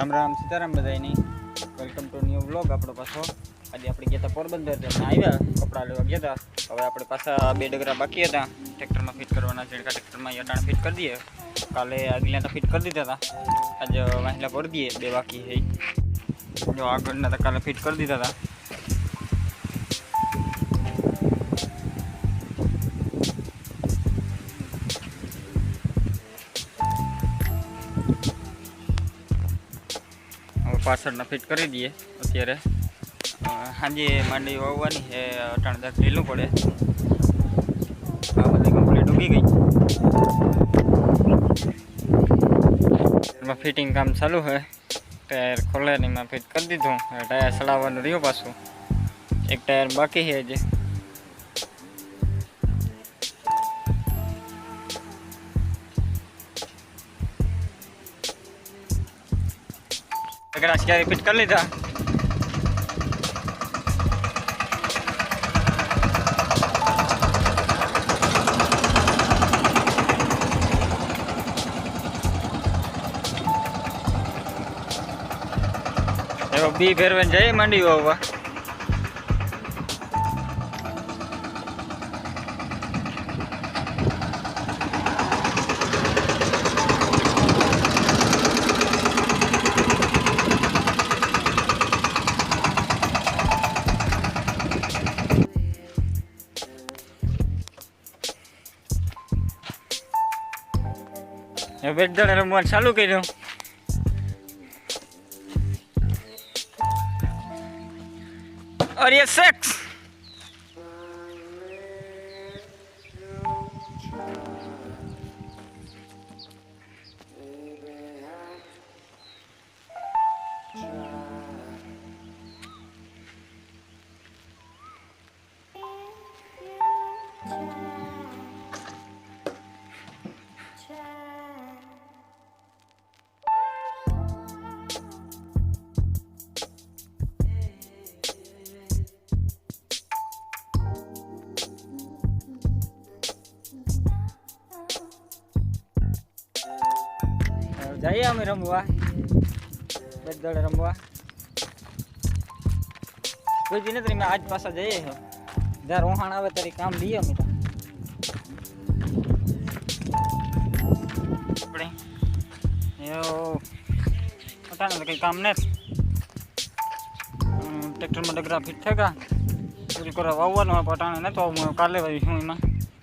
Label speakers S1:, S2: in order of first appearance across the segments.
S1: રામ રામ સીતારામ બધાની welcome to new blog આપણો પાછો. આજે આપણે ગયા હતા પોરબંદર ત્યાં આવ્યા, કપડાં લેવા ગયા હતા. હવે આપણે પાછા બે ડગરા બાકી હતા. ટ્રેક્ટરમાં ફિટ કરવાના છે ટ્રેક્ટરમાં અટાણ ફિટ કરી દઈએ. કાલે આગલા તો ફિટ કરી દીધા હતા. આજે વાહેલા ભરી દઈએ, બે બાકી છે. જો આગળના તો કાલે ફિટ કરી દીધા હતા. પાછળના ફિટ કરી દઈએ અત્યારે અ, સાંજે માંડી વાવવાની છે અટાણ દાખ ઢીલું પડે આ બધી કમ્પ્લીટ ઉગી ગઈ એમાં ફિટિંગ કામ ચાલુ છે ટાયર ખોલે ને એમાં ફિટ કરી દીધું હવે ટાયર ચડાવવાનું રહ્યું પાછું એક ટાયર બાકી છે હજી એકડા ક્યારે ફિટ કરી લીધા. બી ફેરવાને જઈ માંડી વાવવા હવે એક જણ રમવાનું ચાલુ કર્યું અરે સેક્સ Thank you. જઈએ અમે રમવા. બેટ રમવા. કોઈ દી નથી આજ પાછા જઈએ છે જ્યારે રોહાણ આવે ત્યારે કામ લઈએ અમે આપણે પોતાને કંઈ કામ નથી. ટ્રેક્ટરમાં ડગરા ફિટ થયા. પૂરી કરવા વાવવાનું હોય પોતાને નથી આવું કાલે વાવી છું એમાં?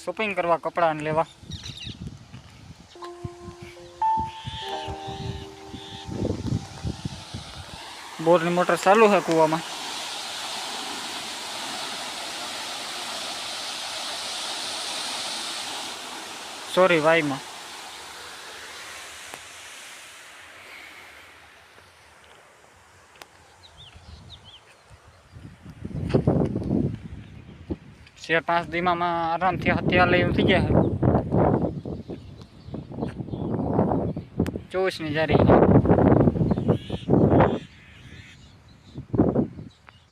S1: શોપિંગ કરવા કપડાં લેવા બોરની મોટર ચાલુ છે કૂવામાં સોરી વાઈમાં ચાર પાંચ દીમાં આરામથી લઈને થઈ ગયા ચોવીસ ચોવીસની જારી